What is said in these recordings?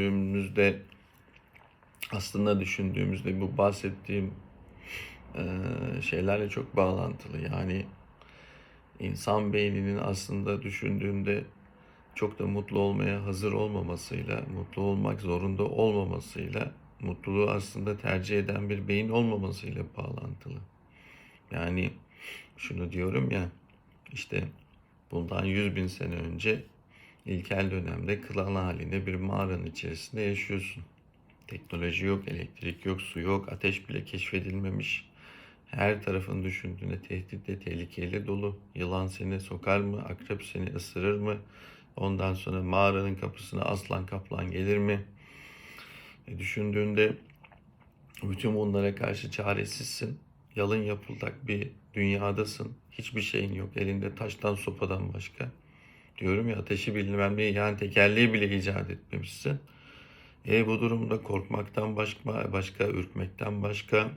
Düşündüğümüzde aslında düşündüğümüzde bu bahsettiğim eee, şeylerle çok bağlantılı. Yani insan beyninin aslında düşündüğünde çok da mutlu olmaya hazır olmamasıyla, mutlu olmak zorunda olmamasıyla, mutluluğu aslında tercih eden bir beyin olmamasıyla bağlantılı. Yani şunu diyorum ya, işte bundan 100 bin sene önce ilkel dönemde klan halinde bir mağaranın içerisinde yaşıyorsun. Teknoloji yok, elektrik yok, su yok, ateş bile keşfedilmemiş. Her tarafın düşündüğünde tehditle, tehlikeyle dolu. Yılan seni sokar mı? Akrep seni ısırır mı? Ondan sonra mağaranın kapısına aslan kaplan gelir mi? E, düşündüğünde bütün bunlara karşı çaresizsin. Yalın yapıldak bir dünyadasın. Hiçbir şeyin yok. Elinde taştan sopadan başka. Diyorum ya ateşi bilmem ne yani tekerleği bile icat etmemişsin. E bu durumda korkmaktan başka, başka ürkmekten başka,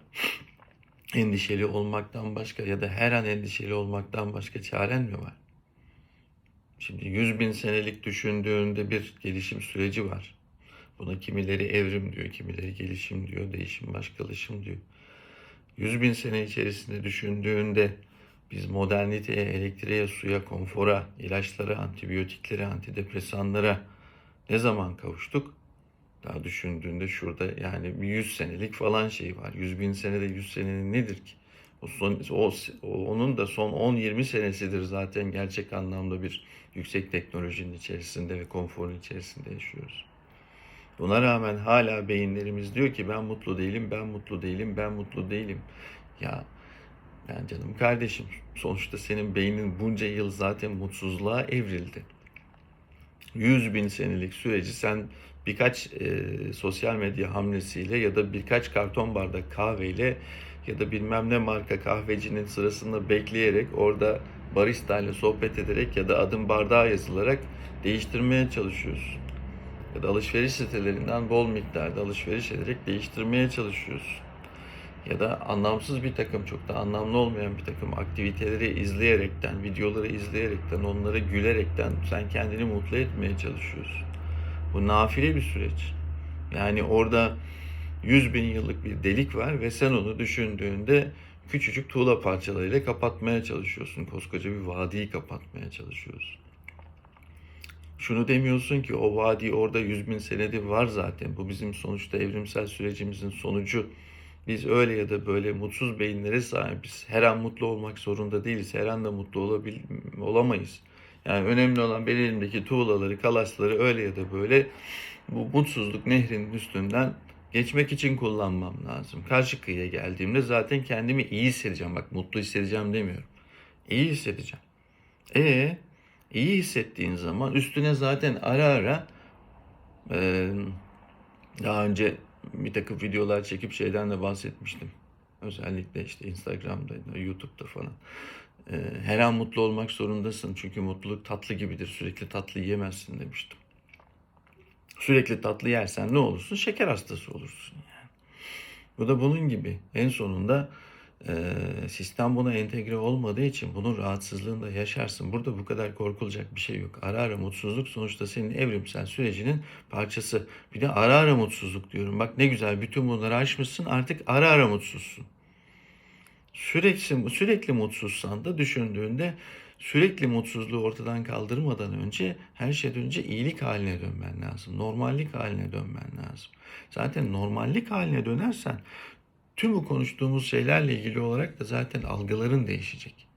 endişeli olmaktan başka ya da her an endişeli olmaktan başka çaren mi var? Şimdi 100 bin senelik düşündüğünde bir gelişim süreci var. Buna kimileri evrim diyor, kimileri gelişim diyor, değişim başkalaşım diyor. 100 bin sene içerisinde düşündüğünde biz moderniteye, elektriğe, suya, konfora, ilaçlara, antibiyotiklere, antidepresanlara ne zaman kavuştuk? Daha düşündüğünde şurada yani bir 100 senelik falan şey var. 100 bin senede 100 senenin nedir ki? O son, o, onun da son 10-20 senesidir zaten gerçek anlamda bir yüksek teknolojinin içerisinde ve konforun içerisinde yaşıyoruz. Buna rağmen hala beyinlerimiz diyor ki ben mutlu değilim, ben mutlu değilim, ben mutlu değilim. Ya ben canım kardeşim sonuçta senin beynin bunca yıl zaten mutsuzluğa evrildi. 100 bin senelik süreci sen birkaç e, sosyal medya hamlesiyle ya da birkaç karton bardak kahveyle ya da bilmem ne marka kahvecinin sırasında bekleyerek orada barista ile sohbet ederek ya da adım bardağa yazılarak değiştirmeye çalışıyorsun. Ya da alışveriş sitelerinden bol miktarda alışveriş ederek değiştirmeye çalışıyorsun. Ya da anlamsız bir takım çok da anlamlı olmayan bir takım aktiviteleri izleyerekten, videoları izleyerekten, onlara gülerekten sen kendini mutlu etmeye çalışıyorsun. Bu nafile bir süreç. Yani orada 100 bin yıllık bir delik var ve sen onu düşündüğünde küçücük tuğla parçalarıyla kapatmaya çalışıyorsun. Koskoca bir vadiyi kapatmaya çalışıyorsun. Şunu demiyorsun ki o vadi orada 100 bin senedir var zaten. Bu bizim sonuçta evrimsel sürecimizin sonucu. Biz öyle ya da böyle mutsuz beyinlere sahibiz. Her an mutlu olmak zorunda değiliz. Her an da mutlu olabil olamayız. Yani önemli olan benim elimdeki tuğlaları, kalasları öyle ya da böyle bu mutsuzluk nehrinin üstünden geçmek için kullanmam lazım. Karşı kıyıya geldiğimde zaten kendimi iyi hissedeceğim. Bak mutlu hissedeceğim demiyorum. İyi hissedeceğim. E iyi hissettiğin zaman üstüne zaten ara ara e, daha önce bir takım videolar çekip şeyden de bahsetmiştim. Özellikle işte Instagram'da, YouTube'da falan. Ee, her an mutlu olmak zorundasın. Çünkü mutluluk tatlı gibidir. Sürekli tatlı yiyemezsin demiştim. Sürekli tatlı yersen ne olursun? Şeker hastası olursun yani. Bu da bunun gibi. En sonunda sistem buna entegre olmadığı için bunun rahatsızlığında yaşarsın. Burada bu kadar korkulacak bir şey yok. Ara ara mutsuzluk sonuçta senin evrimsel sürecinin parçası. Bir de ara ara mutsuzluk diyorum. Bak ne güzel bütün bunları aşmışsın artık ara ara mutsuzsun. Sürekli, sürekli mutsuzsan da düşündüğünde sürekli mutsuzluğu ortadan kaldırmadan önce her şeyden önce iyilik haline dönmen lazım. Normallik haline dönmen lazım. Zaten normallik haline dönersen tüm bu konuştuğumuz şeylerle ilgili olarak da zaten algıların değişecek.